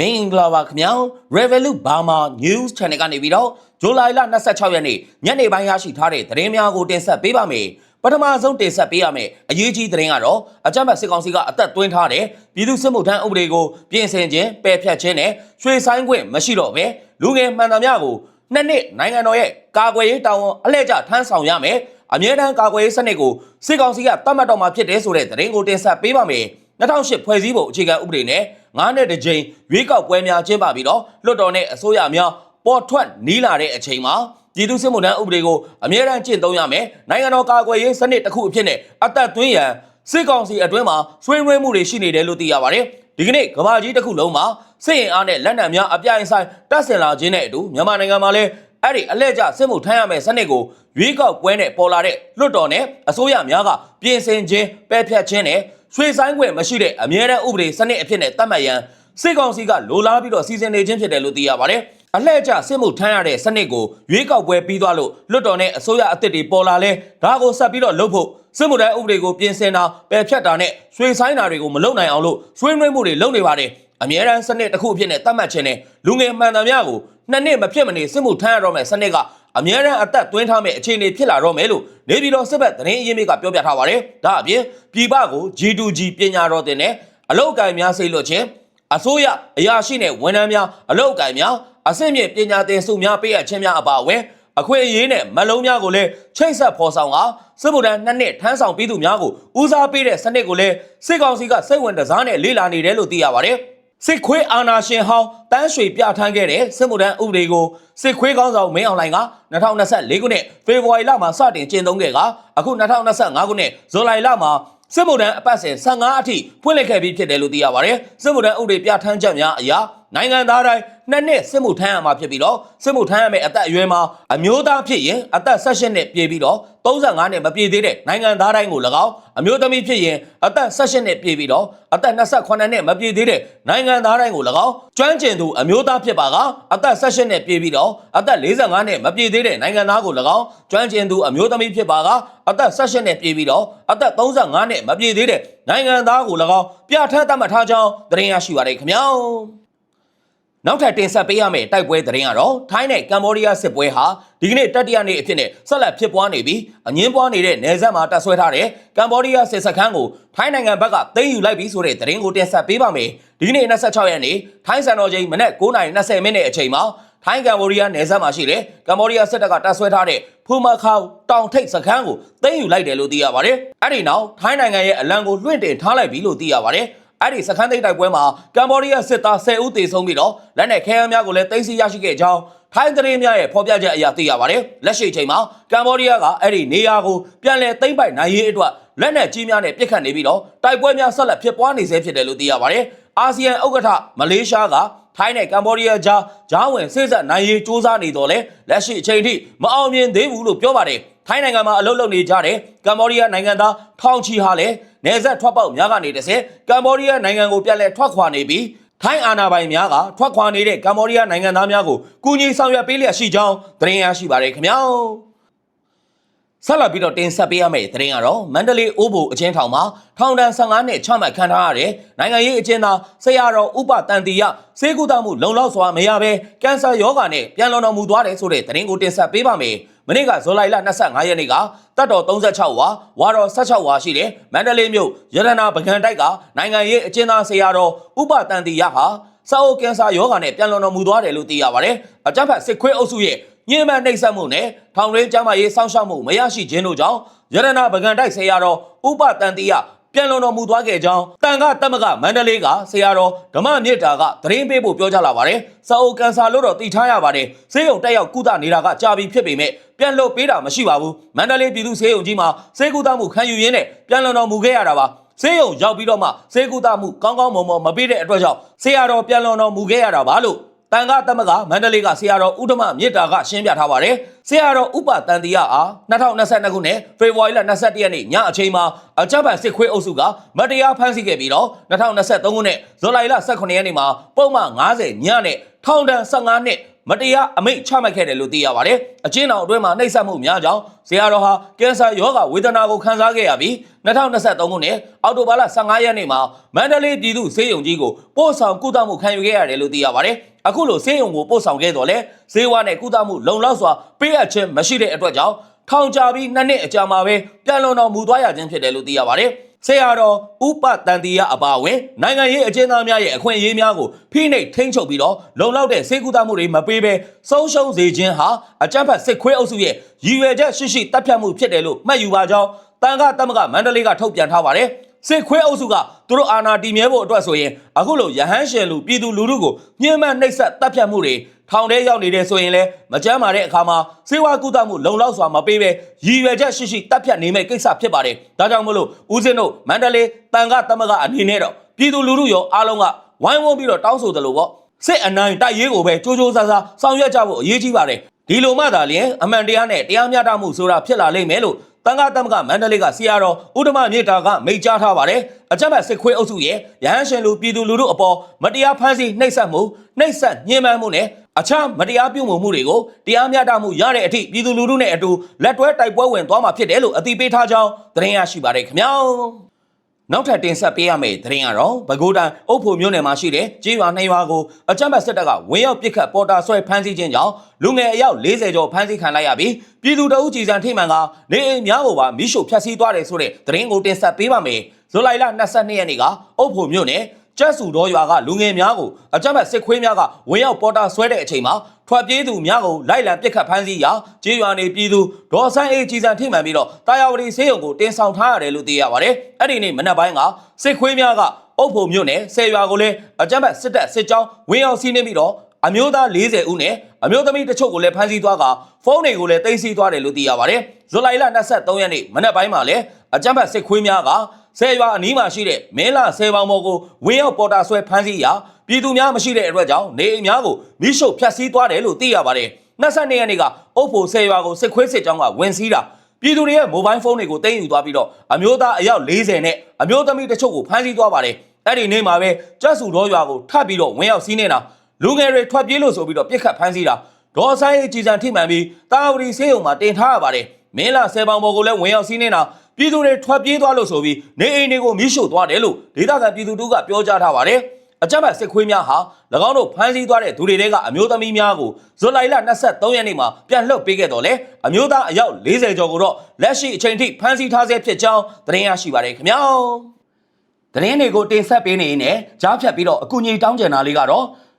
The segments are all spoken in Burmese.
မင်္ဂလာပါခင်ဗျာ Revolut Burma News Channel ကနေပြီးတော့ဇူလိုင်လ26ရက်နေ့ညနေပိုင်းရရှိထားတဲ့သတင်းများကိုတင်ဆက်ပေးပါမယ်ပထမဆုံးတင်ဆက်ပေးရမယ့်အရေးကြီးသတင်းကတော့အကြမ်းဖက်စစ်ကောင်စီကအသက်သွင်းထားတဲ့ပြည်သူစစ်မှုထမ်းဥပဒေကိုပြင်ဆင်ခြင်းပယ်ဖျက်ခြင်းနဲ့ရွှေဆိုင်ခွင့်မရှိတော့ပဲလူငယ်မှန်သမျှကိုနှစ်နှစ်နိုင်ငံတော်ရဲ့ကာကွယ်ရေးတာဝန်အလှည့်ကျထမ်းဆောင်ရမယ်အမြဲတမ်းကာကွယ်ရေးစနစ်ကိုစစ်ကောင်စီကတတ်မှတ်တော်မှာဖြစ်တယ်ဆိုတဲ့သတင်းကိုတင်ဆက်ပေးပါမယ်2008ဖွဲ့စည်းပုံအခြေခံဥပဒေနဲ့ 9နှစ်တစ်ကြိမ်ရွေးကောက်ပွဲများကျင်းပပြီးတော့လွှတ်တော်နဲ့အစိုးရများပေါ်ထွက်နီးလာတဲ့အချိန်မှာပြည်သူစစ်မှုထမ်းဥပဒေကိုအမြဲတမ်းကျင့်သုံးရမယ်နိုင်ငံတော်ကာကွယ်ရေးစနစ်တစ်ခုအဖြစ်နဲ့အသက်သွင်းရန်စစ်ကောင်စီအတွင်းမှာဆွေးနွေးမှုတွေရှိနေတယ်လို့သိရပါတယ်ဒီကနေ့ကမ္ဘာကြီးတစ်ခုလုံးမှာစစ်ရင်အားနဲ့လက်နက်များအပြိုင်ဆိုင်တပ်ဆင်လာခြင်းနဲ့အတူမြန်မာနိုင်ငံမှာလည်းအဲ့ဒီအလဲကျစစ်မှုထမ်းရမယ့်စနစ်ကိုရွေးကောက်ပွဲနဲ့ပေါ်လာတဲ့လွှတ်တော်နဲ့အစိုးရများကပြင်ဆင်ခြင်းပယ်ဖျက်ခြင်းနဲ့ ရွှေဆိုင်ခွင့်မရှိတဲ့အမြဲတမ်းဥပဒေစနစ်အဖြစ်နဲ့သတ်မှတ်ရန်စစ်ကောင်စီကလိုလားပြီးတော့စီစဉ်နေခြင်းဖြစ်တယ်လို့သိရပါတယ်။အလှည့်ကျစစ်မှုထမ်းရတဲ့စနစ်ကိုရွေးကောက်ပွဲပြီးသွားလို့လွှတ်တော်နဲ့အစိုးရအသစ်တွေပေါ်လာလဲဒါကိုဆက်ပြီးတော့လုပ်ဖို့စစ်မှုထမ်းဥပဒေကိုပြင်ဆင်တာပယ်ဖျက်တာနဲ့ရွှေဆိုင်တာတွေကိုမလုပ်နိုင်အောင်လို့ဆွေးနွေးမှုတွေလုပ်နေပါတယ်။အမြဲတမ်းစနစ်တစ်ခုအဖြစ်နဲ့သတ်မှတ်ခြင်းနဲ့လူငယ်မှန်သမျှကိုနှစ်နှစ်မဖြစ်မနေစစ်မှုထမ်းရတော့မယ့်စနစ်က အမြဲတမ်းအသက်သွင်းထားမယ့်အခြေအနေဖြစ်လာတော့မယ်လို့နေပြည်တော်စစ်ဘက်သတင်းအရင်းမြစ်ကပြောပြထားပါတယ်။ဒါအပြင်ပြည်ပကို G2G ပညာတော်တင်နဲ့အလောက်အကင်များစိတ်လွတ်ခြင်းအစိုးရအရာရှိနဲ့ဝန်ထမ်းများအလောက်အကင်များအဆင့်မြင့်ပညာသင်စုများပေးအပ်ခြင်းများအပါအဝင်အခွင့်အရေးနဲ့မလုံးများကိုလည်းချိတ်ဆက်ဖော်ဆောင်ကစစ်ဗုဒ္ဓနှစ်နှစ်ထမ်းဆောင်ပြီးသူများကိုဦးစားပေးတဲ့စနစ်ကိုလည်းစစ်ကောင်စီကစိတ်ဝင်တစားနဲ့လေ့လာနေတယ်လို့သိရပါတယ်။ စစ်ခွေးအာနာရှင်ဟောင်းတန်းရွှေပြဋ္ဌာန်းခဲ့တဲ့စစ်မှုထမ်းဥပဒေကိုစစ်ခွေးကောင်းဆောင်မင်းအောင်လှိုင်က2024ခုနှစ်ဖေဖော်ဝါရီလမှာစတင်ကျင့်သုံးခဲ့ကအခု2025ခုနှစ်ဇူလိုင်လမှာစစ်မှုထမ်းအပတ်စဉ်15အထိဖွင့်လှစ်ခဲ့ပြီးဖြစ်တယ်လို့သိရပါတယ်။စစ်မှုထမ်းဥပဒေပြဋ္ဌာန်းချက်များအရ နိုင်ငံသားတိုင်းနှစ်နှစ်စစ်မှုထမ်းရမှာဖြစ်ပြီးတော့စစ်မှုထမ်းရမယ့်အသက်အရွယ်မှာအမျိုးသားဖြစ်ရင်အသက်18နှစ်ပြည့်ပြီးတော့35နှစ်မပြည့်သေးတဲ့နိုင်ငံသားတိုင်းကို၎င်းအမျိုးသမီးဖြစ်ရင်အသက်18နှစ်ပြည့်ပြီးတော့အသက်28နှစ်မပြည့်သေးတဲ့နိုင်ငံသားတိုင်းကို၎င်းကျွမ်းကျင်သူအမျိုးသားဖြစ်ပါကအသက်18နှစ်ပြည့်ပြီးတော့အသက်45နှစ်မပြည့်သေးတဲ့နိုင်ငံသားကို၎င်းကျွမ်းကျင်သူအမျိုးသမီးဖြစ်ပါကအသက်18နှစ်ပြည့်ပြီးတော့အသက်35နှစ်မပြည့်သေးတဲ့နိုင်ငံသားကို၎င်းပြဋ္ဌာန်းသတ်မှတ်ထားကြောင်းသတင်းရရှိပါရခင်ဗျာ နောက်ထပ်တင်ဆက်ပေးရမယ့်တိုက်ပွဲသတင်းကတော့ထိုင်းနဲ့ကမ္ဘောဒီးယားစစ်ပွဲဟာဒီကနေ့တတိယနေ့အဖြစ်နဲ့ဆက်လက်ဖြစ်ပွားနေပြီးအငင်းပွားနေတဲ့နယ်စပ်မှာတပ်ဆွဲထားတဲ့ကမ္ဘောဒီးယားစစ်စခန်းကိုထိုင်းနိုင်ငံဘက်ကသိမ်းယူလိုက်ပြီးဆိုတဲ့သတင်းကိုတင်ဆက်ပေးပါမယ်ဒီကနေ့26ရက်နေ့ထိုင်းစံတော်ချိန်မနက်9:20မိနစ်အချိန်မှာထိုင်းကမ္ဘောဒီးယားနယ်စပ်မှာရှိတဲ့ကမ္ဘောဒီးယားစစ်တပ်ကတပ်ဆွဲထားတဲ့ဖူမာခေါတောင်ထိပ်စခန်းကိုသိမ်းယူလိုက်တယ်လို့သိရပါတယ်အဲ့ဒီနောက်ထိုင်းနိုင်ငံရဲ့အလံကိုလွှင့်တင်ထားလိုက်ပြီလို့သိရပါတယ် အဲ့ဒီစခန်းသိမ်းတိုက်ပွဲမှာကမ္ဘောဒီးယားစစ်သား10ဦးသေဆုံးပြီးတော့လက်နက်ခဲယမ်းများကိုလည်းသိမ်းဆည်းရရှိခဲ့ကြောင်းထိုင်းသတင်းများရဲ့ဖော်ပြချက်အရသိရပါတယ်။လက်ရှိအချိန်မှာကမ္ဘောဒီးယားကအဲ့ဒီနေရာကိုပြန်လည်သိမ်းပိုက်နိုင်ရေးအတွက်လက်နက်ကြီးများနဲ့ပစ်ခတ်နေပြီးတော့တိုက်ပွဲများဆက်လက်ဖြစ်ပွားနေဆဲဖြစ်တယ်လို့သိရပါတယ်။အာဆီယံဥက္ကဋ္ဌမလေးရှားကထိုင်းနဲ့ကမ္ဘောဒီးယားကြားဂျားဝင်စိစက်နိုင်ရေးစ조사နေတော့လဲလက်ရှိအချိန်ထိမအောင်မြင်သေးဘူးလို့ပြောပါတယ်။ထိုင်းနိုင်ငံမှာအလုပ်လုပ်နေကြတဲ့ကမ္ဘောဒီးယားနိုင်ငံသားထောင်ချီဟာလည်း နေဆက်ထွက်ပေါက်များကနေတစ်ဆင့်ကမ္ဘောဒီးယားနိုင်ငံကိုပြန်လည်ထွက်ခွာနေပြီးထိုင်းအာဏာပိုင်များကထွက်ခွာနေတဲ့ကမ္ဘောဒီးယားနိုင်ငံသားများကိုကူညီဆောင်ရွက်ပေးလျက်ရှိကြောင်းသတင်းရရှိပါရခင်ဗျာ ဆက်လက်ပြီးတော့တင်ဆက်ပေးရမယ့်သတင်းကတော့မန္တလေးအိုးဘိုအချင်းထောင်မှာထောင်ဒဏ်15နှစ်ချမှတ်ခံထားရတဲ့နိုင်ငံရေးအကျဉ်းသားဆရာတော်ဥပတန်တီယစေကုသမှုလုံလောက်စွာမရဘဲကင်ဆာရောဂါနဲ့ပြန်လွန်တော်မူသွားတယ်ဆိုတဲ့သတင်းကိုတင်ဆက်ပေးပါမယ်။မနေ့ကဇူလိုင်လ25ရက်နေ့ကတပ်တော်36ဝါဝါတော်16ဝါရှိတဲ့မန္တလေးမြို့ရတနာပကံတိုက်ကနိုင်ငံရေးအကျဉ်းသားဆရာတော်ဥပတန်တီယဟာစာအိုကင်ဆာရောဂါနဲ့ပြန်လွန်တော်မူသွားတယ်လို့သိရပါတယ်။အကြမ်းဖက်စစ်ခွေးအုပ်စုရဲ့ ညှဉ်းပန်းနှိပ်စက်မှုနဲ့ထောင်ရင်းကျမ်းမာရေးစောင့်ရှောက်မှုမရရှိခြင်းတို့ကြောင့်ရတနာပကံတိုက်ဆရာတော်ဥပတန်တီယပြန်လွန်တော်မူသွားခဲ့ကြောင်းတန်ခတမကမန္တလေးကဆရာတော်ဓမ္မမြစ်တာကသတင်းပေးဖို့ပြောကြလာပါတယ်။စာအုပ်ကန်ဆာလို့တော့တည်ထားရပါတယ်။ဆေးရုံတက်ရောက်ကုသနေတာကကြာပြီဖြစ်ပေမဲ့ပြန်လွတ်ပေးတာမရှိပါဘူး။မန္တလေးပြည်သူ့ဆေးရုံကြီးမှာဆေးကုသမှုခံယူရင်းနဲ့ပြန်လွန်တော်မူခဲ့ရတာပါ။ဆေးရုံရောက်ပြီးတော့မှဆေးကုသမှုကောင်းကောင်းမွန်မွန်မပေးတဲ့အတွက်ကြောင့်ဆရာတော်ပြန်လွန်တော်မူခဲ့ရတာပါလို့ တန်ခတမကမန္တလေးကဆရာတော်ဥဒ္ဓမမြစ်တာကရှင်းပြထားပါတယ်။ဆရာတော်ဥပတန်တီယအား2022ခုနှစ်ဖေဖော်ဝါရီလ22ရက်နေ့ညအချိန်မှာအကြမ်းဖက်စစ်ခွေးအုပ်စုကမတရားဖမ်းဆီးခဲ့ပြီးတော့2023ခုနှစ်ဇူလိုင်လ18ရက်နေ့မှာပုံမှန်90ညနဲ့ထောင်ဒဏ်15နှစ်မမတရားအမိန့်ချမှတ်ခဲ့တယ်လို့သိရပါတယ်။အချင်းတော်အတွင်းမှာနှိပ်စက်မှုများကြောင်းဇေယျတော်ဟာကင်ဆာရောဂါဝေဒနာကိုခံစားခဲ့ရပြီး2023ခုနှစ်အောက်တိုဘာလ15ရက်နေ့မှာမန္တလေးပြည်သူ့ဆေးရုံကြီးကိုပို့ဆောင်ကုသမှုခံယူခဲ့ရတယ်လို့သိရပါတယ်။ အခုလိုဆေးရုံကိုပို့ဆောင်ခဲ့တော့လေဈေးဝါနဲ့ကုသမှုလုံလောက်စွာပေးအပ်ခြင်းမရှိတဲ့အတွက်ကြောင့်ထောင်ချပြီးနှစ်နှစ်အကြာမှာပဲပြန်လွန်တော်မူသွားရခြင်းဖြစ်တယ်လို့သိရပါတယ်။ဆရာတော်ဥပတန်တီယအပါအဝင်နိုင်ငံရေးအကျဉ်းသားများရဲ့အခွင့်အရေးများကိုဖိနှိပ်ထိန်းချုပ်ပြီးတော့လုံလောက်တဲ့စေကူတာမှုတွေမပေးဘဲဆုံးရှုံးစေခြင်းဟာအကြမ်းဖက်စစ်ခွေးအုပ်စုရဲ့ရည်ရွယ်ချက်ရှိရှိတပ်ဖြတ်မှုဖြစ်တယ်လို့မှတ်ယူပါကြောင်းတန်ခါတမကမန္တလေးကထုတ်ပြန်ထားပါတယ်။ စစ်ခွေးအုပ်စုကသူတို့အာဏာတည်မြဲဖို့အတွက်ဆိုရင်အခုလိုရဟန်းရှင်လူပြည်သူလူထုကိုညှဉ်းပန်းနှိပ်စက်တပ်ဖြတ်မှုတွေထောင်ထဲရောက်နေတဲ့ဆိုရင်လည်းမကြမ်းမာတဲ့အခါမှာစေဝါကုသမှုလုံလောက်စွာမပေးဘဲရည်ရွယ်ချက်ရှိရှိတပ်ဖြတ်နေမဲ့ကိစ္စဖြစ်ပါတယ်။ဒါကြောင့်မလို့ဦးစင်းတို့မန္တလေးတန်ခါတမကအနေနဲ့တော့ပြည်သူလူထုရောအားလုံးကဝိုင်းဝန်းပြီးတော့တောင်းဆိုတယ်လို့ပေါ့စစ်အနိုင်တိုက်ရေးကိုပဲကြိုးကြိုးစားစားဆောင်ရွက်ကြဖို့အရေးကြီးပါတယ်ဒီလိုမှသာလျှင်အမှန်တရားနဲ့တရားမျှတမှုဆိုတာဖြစ်လာလိမ့်မယ်လို့ တန်ခါတမကမန္တလေးကဆရာတော်ဥဒ္ဓမမြေတာကမိတ်ကြားထားပါတယ်အကြမ်းဖက်စစ်ခွေးအုပ်စုရဲ့ရဟန်းရှင်လူပြည်သူလူထုအပေါ်မတရားဖမ်းဆီးနှိပ်စက်မှုနှိပ်စက်ညှဉ်းပန်းမှုနဲ့အခြားမတရားပြုမှုမှုတွေကိုတရားမျှတမှုရတဲ့အထိပြည်သူလူထုနဲ့အတူလက်တွဲတိုက်ပွဲဝင်သွားမှာဖြစ်တယ်လို့အသိပေးထားကြောင်းသတင်းရရှိပါတယ်ခင်ဗျာ နောက်ထပ်တင်ဆက်ပေးရမယ့်သတင်းကတော့ပဲခူးတိုင်းအုပ်ဖို့မြို့နယ်မှာရှိတဲ့ကြေးရွာနှစ်ရွာကိုအကြမ်းဖက်စစ်တပ်ကဝင်ရောက်ပစ်ခတ်ပေါ်တာဆွဲဖမ်းဆီးခြင်းကြောင့်လူငယ်အယောက်40ကျော်ဖမ်းဆီးခံလိုက်ရပြီးပြည်သူတအုပ်ကြီးစံထိမှန်ကနေအိမ်များကိုပါမိရှို့ဖျက်ဆီးသွားတယ်ဆိုတဲ့သတင်းကိုတင်ဆက်ပေးပါမယ်။ဇူလိုင်လ22ရက်နေ့ကအုပ်ဖို့မြို့နယ် ကျက်စုတော်ရွာကလူငယ်များကိုအကြမ်းဖက်စစ်ခွေးများကဝင်ရောက်ပေါ်တာဆွဲတဲ့အချိန်မှာထွက်ပြေးသူများကိုလိုက်လံပစ်ခတ်ဖမ်းဆီးရာကြေးရွာနေပြည်သူဒေါ်ဆန်းအေးကြီးစံထိမှန်ပြီးတော့တာယာဝတီဆေးရုံကိုတင်ဆောင်ထားရတယ်လို့သိရပါတယ်။အဲ့ဒီနေ့မနက်ပိုင်းကစစ်ခွေးများကအုပ်ဖို့မြို့နယ်ဆယ်ရွာကိုလည်းအကြမ်းဖက်စစ်တပ်စစ်ကြောင်းဝင်ရောက်စီးနှင်းပြီးတော့အမျိုးသား40ဦးနဲ့အမျိုးသမီးတချို့ကိုလည်းဖမ်းဆီးသွားကဖုန်းတွေကိုလည်းသိမ်းဆည်းသွားတယ်လို့သိရပါတယ်။ဇူလိုင်လ23ရက်နေ့မနက်ပိုင်းမှာလည်းအကြမ်းဖက်စစ်ခွေးများက ဆယ်ရွာအနီးမှာရှိတဲ့မင်းလာဆယ်ပေါင်ပေါ်ကိုဝင်းရောက်ပေါ်တာဆွဲဖမ်းဆီးရာပြည်သူများမရှိတဲ့အတွက်ကြောင့်နေအိမ်များကိုမိရှုပ်ဖျက်ဆီးသွားတယ်လို့သိရပါတယ်။22ရက်နေ့ကအုပ်ဖို့ဆယ်ရွာကိုစစ်ခွေးစစ်ကြောင်းကဝင်စီးတာပြည်သူတွေရဲ့မိုဘိုင်းဖုန်းတွေကိုသိမ်းယူသွားပြီးတော့အမျိုးသားအယောက်40နဲ့အမျိုးသမီးတချို့ကိုဖမ်းဆီးသွားပါတယ်။အဲ့ဒီနေ့မှာပဲကျတ်စုတော်ရွာကိုထပ်ပြီးတော့ဝင်ရောက်စီးနေတာလူငယ်တွေထွက်ပြေးလို့ဆိုပြီးတော့ပြစ်ခတ်ဖမ်းဆီးတာဒေါ်ဆိုင်ကြီးစံထိမှန်ပြီးတာဝတီဆေးရုံမှာတင်ထားရပါတယ်။မင်းလာဆယ်ပေါင်ပေါ်ကိုလည်းဝင်ရောက်စီးနေတာ ပြည်သူတွေထွက်ပြေးသွားလို့ဆိုပြီးနေအိမ်တွေကိုမိရှို့သွားတယ်လို့ဒေသခံပြည်သူတို့ကပြောကြားထားပါတယ်။အကြမ်းဖက်စစ်ခွေးများဟာ၎င်းတို့ဖမ်းဆီးသွားတဲ့သူတွေတဲကအမျိုးသမီးများကိုဇူလိုင်လ23ရက်နေ့မှာပြန်လွှတ်ပေးခဲ့တော့လေအမျိုးသားအယောက်40ကျော်ကိုတော့လက်ရှိအချိန်ထိဖမ်းဆီးထားဆဲဖြစ်ကြောင်းသတင်းရရှိပါတယ်ခင်ဗျာ။သတင်းတွေကိုတင်ဆက်ပေးနေရင်လည်းကြားဖြတ်ပြီးတော့အကူအညီတောင်းကျင်တာလေးကတော့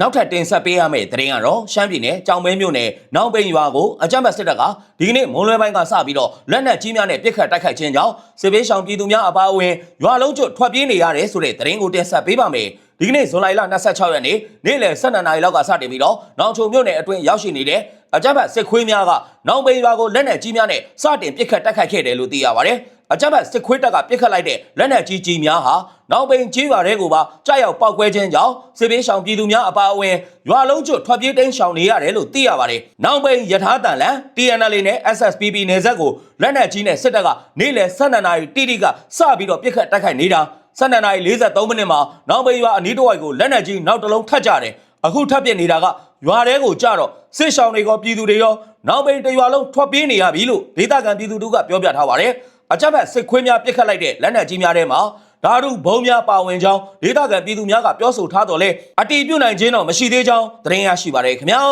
နောက်ထပ်တင်ဆက်ပေးရမယ့်သတင်းကတော့ရှမ်းပြည်နယ်ကြောင်မဲမြို့နယ်နောက်ပိန်ရွာကိုအကြမ်းဖက်စစ်တပ်ကဒီကနေ့မွန်လွဲပိုင်းကစပြီးတော့လက်နက်ကြီးများနဲ့ပစ်ခတ်တိုက်ခိုက်ခြင်းကြောင့်စစ်ဘေးရှောင်ပြည်သူများအပါအဝင်ရွာလုံးကျွတ်ထွက်ပြေးနေရတယ်ဆိုတဲ့သတင်းကိုတင်ဆက်ပေးပါမယ်ဒီကနေ့ဇွန်လ26ရက်နေ့နေ့လယ်12နာရီလောက်ကစတင်ပြီးတော့နောင်ချုံမြို့နယ်အတွင်းရောက်ရှိနေတဲ့အကြမ်းဖက်စစ်ခွေးများကနောင်ပိန်ရွာကိုလက်နက်ကြီးများနဲ့စတင်ပစ်ခတ်တိုက်ခိုက်ခဲ့တယ်လို့သိရပါတယ် အကြမ်းဖက်စစ်ခွေးတပ်ကပြစ်ခတ်လိုက်တဲ့လက်နက်ကြီးကြီးများဟာနောက်ပိန်ကြီးရွာတွေကိုပါကြားရောက်ပောက်ကွဲခြင်းကြောင့်စစ်ပေးဆောင်ပြည်သူများအပါအဝင်ရွာလုံးကျွတ်ထွက်ပြေးတိမ်းရှောင်နေရတယ်လို့သိရပါတယ်။နောက်ပိန်ယထာတန်လန် TNL နဲ့ SSPP နယ်စပ်ကိုလက်နက်ကြီးနဲ့စစ်တပ်ကနေ့လယ်12နာရီတိတိကစပြီးတော့ပြစ်ခတ်တိုက်ခိုက်နေတာ12နာရီ43မိနစ်မှာနောက်ပိန်ရွာအနီးတစ်ဝိုက်ကိုလက်နက်ကြီးနောက်တစ်လုံးထပ်ကြတယ်။အခုထပ်ပြစ်နေတာကရွာတဲကိုကြတော့စစ်ရှောင်တွေကပြည်သူတွေရောနောက်ပိန်တရွာလုံးထွက်ပြေးနေရပြီလို့ဒေသခံပြည်သူတို့ကပြောပြထားပါတယ်။ အကြမ်းဖက်စစ်ခွေးများပြစ်ခတ်လိုက်တဲ့လက်နက်ကြီးများထဲမှာဓာတုဘုံများပါဝင်ကြောင်းဒေသခံပြည်သူများကပြောဆိုထားတော်လဲအတီးပြုတ်နိုင်ခြင်းတော့မရှိသေးကြောင်းသတင်းရရှိပါရခင်ဗျာ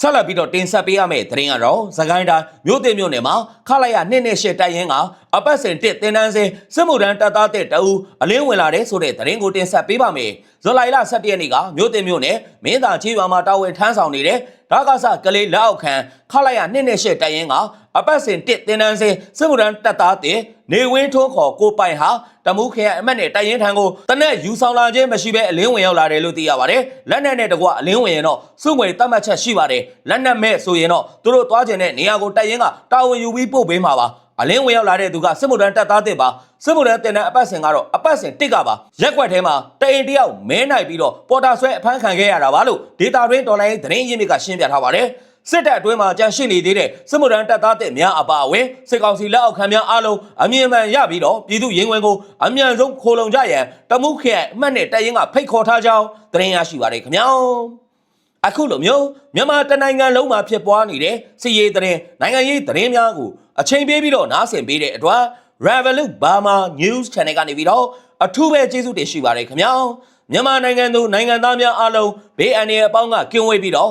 ဆက်လက်ပြီးတော့တင်ဆက်ပေးရမယ့်သတင်းကတော့သခိုင်းတိုင်းမြို့တင်မြို့နယ်မှာခလာရနှစ်နှစ်ရှစ်တိုက်ရင်ကအပတ်စဉ်တစ်တင်တန်းစင်စစ်မှုထမ်းတပ်သားတဲ့တအူအလင်းဝင်လာတဲ့ဆိုတဲ့သတင်းကိုတင်ဆက်ပေးပါမယ်ဇူလိုင်လ17ရက်နေ့ကမြို့တင်မြို့နယ်မင်းသာချေးရွာမှာတာဝန်ထမ်းဆောင်နေတဲ့ဒါကဆကလေးလက်အောက်ခံခလာရနှစ်နှစ်ရှစ်တိုက်ရင်က အပတ်စဉ်တစ်တင်တန်းစင်စစ်မှုထမ်းတပ်သားတဲ့နေဝင်းထွန်းခေါ်ကိုပိုင်ဟာတမူးခရိုင်အမတ်နဲ့တိုင်ရင်ထံကိုတနက်ယူဆောင်လာခြင်းမရှိဘဲအလင်းဝင်ရောက်လာတယ်လို့သိရပါတယ်လက်နက်နဲ့တကွအလင်းဝင်ရင်တော့စုငွေတတ်မှတ်ချက်ရှိပါတယ်လက်နက်မဲ့ဆိုရင်တော့သူတို့သွားခြင်းတဲ့နေရာကိုတိုင်ရင်ကတာဝန်ယူပြီးပို့ပေးမှာပါအလင်းဝင်ရောက်လာတဲ့သူကစစ်မှုထမ်းတပ်သားတစ်ပါစစ်မှုထမ်းတင်တဲ့အပတ်စဉ်ကတော့အပတ်စဉ်တစ်ကပါရက်ွက်ထဲမှာတအိမ်တယောက်မဲနိုင်ပြီးတော့ပေါ်တာဆွဲအဖမ်းခံခဲ့ရတာပါလို့ဒေတာရင်းတော်လိုင်းသတင်းရင်းမြစ်ကရှင်းပြထားပါတယ် စစ်တပ်အတွင်းမှာကြန့်ရှိနေသေးတဲ့စစ်မှုထမ်းတပ်သားတဲ့များအပါအဝင်စစ်ကောင်စီလက်အောက်ခံများအားလုံးအမြင့်မှန်ရပြီးတော့ပြည်သူရင်ဝင်ကိုအမြန်ဆုံးခိုလုံကြရန်တမှုခရိုင်အမှတ်နဲ့တရင်ကဖိတ်ခေါ်ထားကြောင်းသတင်းရရှိပါတယ်ခင်ဗျာအခုလိုမျိုးမြန်မာတနိုင်ငံလုံးမှာဖြစ်ပွားနေတဲ့စစ်ရေးသတင်းနိုင်ငံရေးသတင်းများကိုအချိန်ပေးပြီးတော့နားဆင်ပေးတဲ့အတွက် Revolut Burma News Channel ကနေပြီးတော့အထူးပဲကျေးဇူးတင်ရှိပါတယ်ခင်ဗျာမြန်မာနိုင်ငံသူနိုင်ငံသားများအားလုံးဘေးအန္တရာယ်အပေါင်းကကင်းဝေးပြီးတော့